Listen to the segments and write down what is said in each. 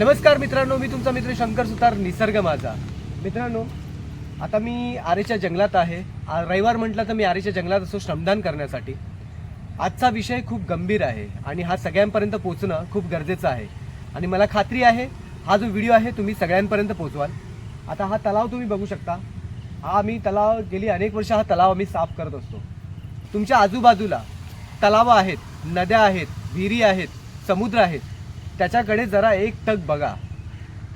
नमस्कार मित्रांनो मी तुमचा मित्र शंकर सुतार निसर्ग माझा. मित्रांनो आता मी आरेच्या जंगलात आहे. रविवार म्हटलं तर मी आरेच्या जंगलात असो श्रमदान करण्यासाठी. आजचा विषय खूप गंभीर आहे आणि हा सगळ्यांपर्यंत पोचणं खूप गरजेचं आहे. आणि मला खात्री आहे हा जो व्हिडिओ आहे तुम्ही सगळ्यांपर्यंत पोचवाल आता हा तलाव तुम्ही बघू शकता. हा आम्ही तलाव गेली अनेक वर्ष हा तलाव आम्ही साफ करत असतो. तुमच्या आजूबाजूला तलावं आहेत नद्या आहेत विहिरी आहेत समुद्र आहेत. त्याच्याकडे जरा एक टक बघा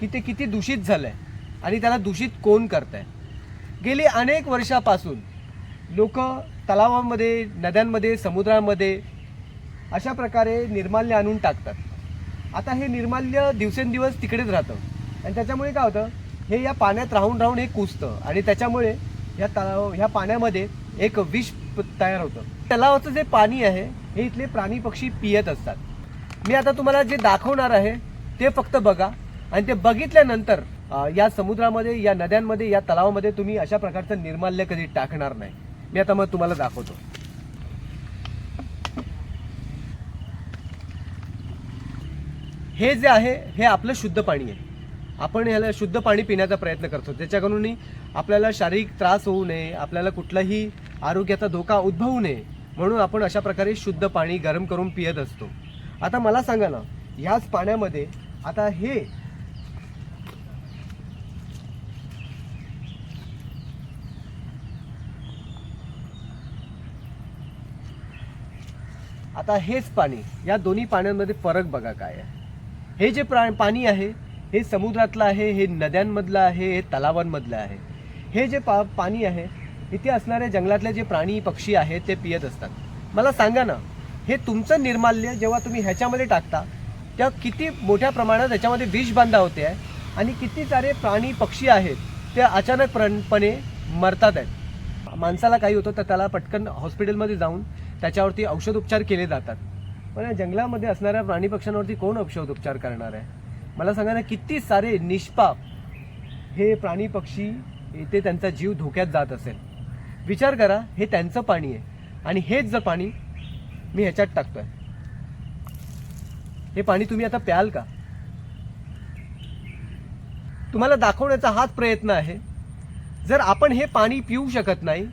की ते किती दूषित झालं आहे आणि त्याला दूषित कोण करत आहे गेली अनेक वर्षापासून लोक तलावांमध्ये नद्यांमध्ये समुद्रामध्ये अशा प्रकारे निर्माल्य आणून टाकतात. आता हे निर्माल्य दिवसेंदिवस तिकडेच राहतं. आणि त्याच्यामुळे काय होतं हे या पाण्यात राहून राहून हे कुजतं आणि त्याच्यामुळे या तलाव ह्या पाण्यामध्ये एक विष तयार होतं. तलावाचं जे पाणी आहे हे इथले प्राणी पक्षी पियत असतात. मी आता तुम्हाला जे दाखवणार आहे ते फक्त बघा. आणि ते बघितल्यानंतर या समुद्रामध्ये या नद्यांमध्ये या तलावामध्ये तुम्ही अशा प्रकारचं निर्माल्य कधी टाकणार नाही. मी आता मग तुम्हाला दाखवतो. हे जे आहे हे आपलं शुद्ध पाणी आहे. आपण ह्याला शुद्ध पाणी पिण्याचा प्रयत्न करतो. त्याच्याकडून आपल्याला शारीरिक त्रास होऊ नये आपल्याला कुठलाही आरोग्याचा धोका उद्भवू नये म्हणून आपण अशा प्रकारे शुद्ध पाणी गरम करून पियत असतो. आता मला सांगा ना ह्याच पाण्यामध्ये आता हे आता हेच पाणी या दोन्ही पाण्यांमध्ये फरक बघा काय आहे. हे जे प्रा पाणी आहे हे समुद्रातलं आहे हे नद्यांमधलं आहे हे तलावांमधलं आहे. हे जे पा पाणी आहे इथे असणारे जंगलातले जे प्राणी पक्षी आहेत ते पियत असतात. मला सांगा ना हे तुमचं निर्माल्य जेव्हा तुम्ही ह्याच्यामध्ये टाकता तेव्हा किती मोठ्या प्रमाणात त्याच्यामध्ये विषबांधा होते आहे आणि किती सारे प्राणी पक्षी आहेत ते अचानकपणे मरतात आहेत. माणसाला काही होतं तर त्याला पटकन हॉस्पिटलमध्ये जाऊन त्याच्यावरती औषधोपचार केले जातात. पण या जंगलामध्ये असणाऱ्या प्राणी पक्ष्यांवरती कोण औषधोपचार करणार आहे? मला सांगा ना किती सारे निष्पाप हे प्राणी पक्षी ते त्यांचा जीव धोक्यात जात असेल. विचार करा हे त्यांचं पाणी आहे आणि हेच जर पाणी मी ह्याच्यात टाकतोय. हे पाणी तुम्ही आता प्याल का? तुम्हाला दाखवण्याचा हाच प्रयत्न आहे. जर आपण हे पाणी पिऊ शकत नाही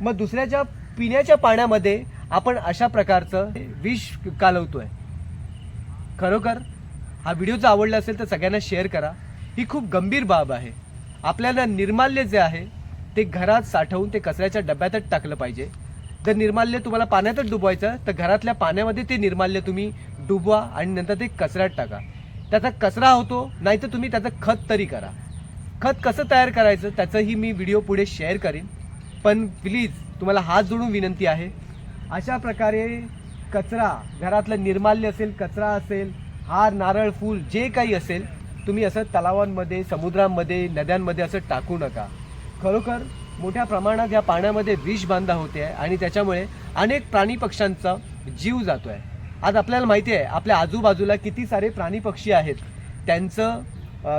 मग दुसऱ्याच्या पिण्याच्या पाण्यामध्ये आपण अशा प्रकारचं विष कालवतोय. खरोखर हा व्हिडिओ जर आवडला असेल तर सगळ्यांना शेअर करा. ही खूप गंभीर बाब आहे. आपल्याला निर्माल्य जे आहे ते घरात साठवून ते कचऱ्याच्या डब्यातच टाकलं पाहिजे. जर निर्माल्य तुम्हाला पाण्यातच डुबवायचं तर घरातल्या पाण्यामध्ये ते निर्माल्य तुम्ही डुबवा आणि नंतर ते कचऱ्यात टाका. त्याचा कचरा होतो नाही तर तुम्ही त्याचं खत तरी करा. खत कसं तयार करायचं त्याचंही मी व्हिडिओ पुढे शेअर करीन. पण प्लीज तुम्हाला हात जोडून विनंती आहे अशा प्रकारे कचरा घरातलं निर्माल्य असेल कचरा असेल हार नारळ फूल जे काही असेल तुम्ही असं तलावांमध्ये समुद्रांमध्ये नद्यांमध्ये असं टाकू नका. खरोखर मोठ्या प्रमाणात या पाण्यामध्ये विष बांधा होते आहे आणि त्याच्यामुळे अनेक प्राणी पक्ष्यांचा जीव जातो आहे आज आपल्याला माहिती आहे आपल्या आजूबाजूला किती सारे प्राणी पक्षी आहेत. त्यांचं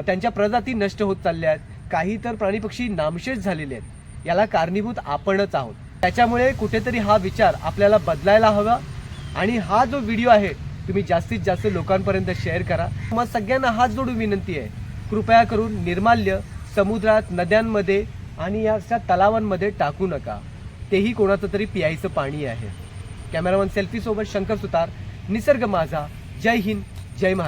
त्यांच्या प्रजाती नष्ट होत चालल्या आहेत. काही तर प्राणी पक्षी नामशेष झालेले आहेत. याला कारणीभूत आपणच आहोत. त्याच्यामुळे कुठेतरी हा विचार आपल्याला बदलायला हवा आणि हा जो व्हिडिओ आहे तुम्ही जास्तीत जास्त लोकांपर्यंत शेअर करा. मग सगळ्यांना हात जोडून विनंती आहे. कृपया करून निर्माल्य समुद्रात नद्यांमध्ये आणि या अशा तलावांमध्ये टाकू नका. तेही कोणाचं तरी पियायचं पाणी आहे. कॅमेरामन सेल्फी सोबत शंकर सुतार निसर्ग माझा. जय हिंद जय महाराष्ट्र.